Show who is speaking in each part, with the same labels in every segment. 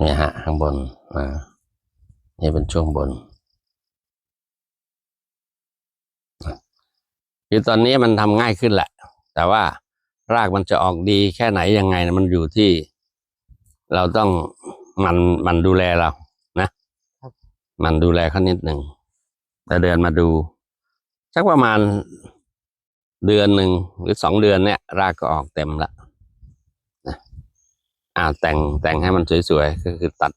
Speaker 1: เนี่ยฮะข้างบนอ่านี่เป็นช่วงบนคือตอนนี้มันทำง่ายขึ้นแหละ แต่ว่ารากมันจะออกดีแค่ไหนยังไงนะมันอยู่ที่ เราต้องมันมันดูแลเรานะมันดูแลเขานิดหนึ่งแต่เดินมาดูสักประมาณเดือนหนึ่งหรือสองเดือนเนี่ย รากก็ออกเต็มละ อ่าแต่งแต่งให้มันสวยๆก็คือตัด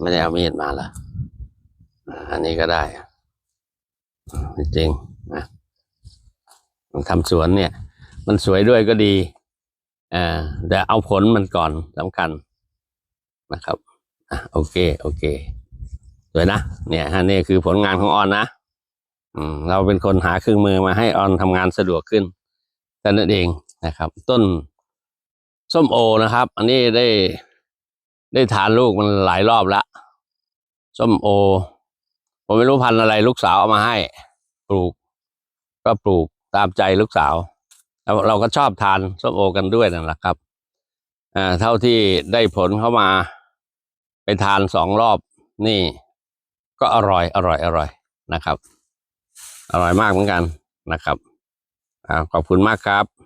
Speaker 1: ไม่ได้เอามีดมาเหรออันนี้ก็ได้จริงนะทำสวนเนี่ย มันสวยด้วยก็ดีอ่าแต่เอาผลมันก่อนสำคัญนะครับอะโอเค โอเคสวยนะ เนี่ยฮะนี่คือผลงานของออนนะ เราเป็นคนหาเครื่องมือมาให้ออนทำงานสะดวกขึ้นแต่นั่นเองนะครับ ต้นส้มโอนะครับ อันนี้ได้ได้ทานลูกมันหลายรอบละส้มโอ ผมไม่รู้พันธุ์อะไรลูกสาวเอามาให้ ปลูก ก็ปลูกตามใจลูกสาวแล้วเราก็ชอบทานส้มโอกันด้วยนั่นแหละครับอ่าเท่าที่ได้ผลเข้ามา ไปทานสองรอบนี่ ก็อร่อยอร่อยอร่อยนะครับ อร่อยมากเหมือนกันนะครับอขอบคุณมากครับ